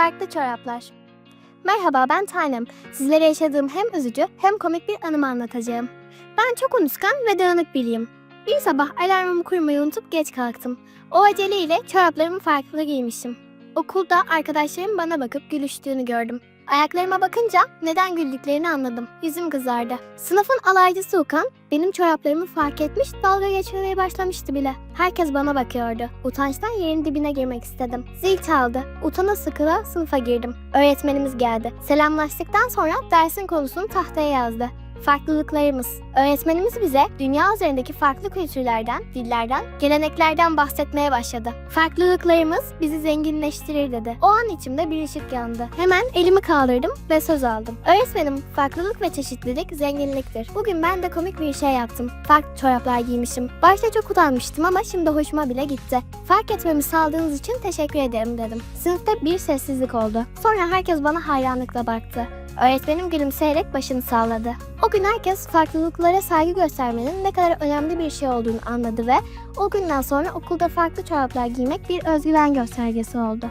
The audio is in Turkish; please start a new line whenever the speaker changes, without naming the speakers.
Farklı çoraplar. Merhaba ben Tanem. Sizlere yaşadığım hem üzücü hem komik bir anımı anlatacağım. Ben çok unutkan ve dağınık biriyim. Bir sabah alarmımı kurmayı unutup geç kalktım. O aceleyle çoraplarımı farklı giymişim. Okulda arkadaşlarım bana bakıp gülüştüğünü gördüm. Ayaklarıma bakınca neden güldüklerini anladım. Yüzüm kızardı. Sınıfın alaycısı Ukan benim çoraplarımı fark etmiş dalga geçmeye başlamıştı bile. Herkes bana bakıyordu. Utançtan yerin dibine girmek istedim. Zil çaldı. Utana sıkıla sınıfa girdim. Öğretmenimiz geldi. Selamlaştıktan sonra dersin konusunu tahtaya yazdı. Farklılıklarımız. Öğretmenimiz bize dünya üzerindeki farklı kültürlerden, dillerden, geleneklerden bahsetmeye başladı. Farklılıklarımız bizi zenginleştirir dedi. O an içimde bir ışık yandı. Hemen elimi kaldırdım ve söz aldım. Öğretmenim, farklılık ve çeşitlilik zenginliktir. Bugün ben de komik bir şey yaptım. Farklı çoraplar giymişim. Başta çok utanmıştım ama şimdi hoşuma bile gitti. Fark etmemi sağladığınız için teşekkür ederim dedim. Sınıfta bir sessizlik oldu. Sonra herkes bana hayranlıkla baktı. Öğretmenim gülümseyerek başını salladı. O gün herkes farklılıklara saygı göstermenin ne kadar önemli bir şey olduğunu anladı ve o günden sonra okulda farklı çoraplar giymek bir özgüven göstergesi oldu.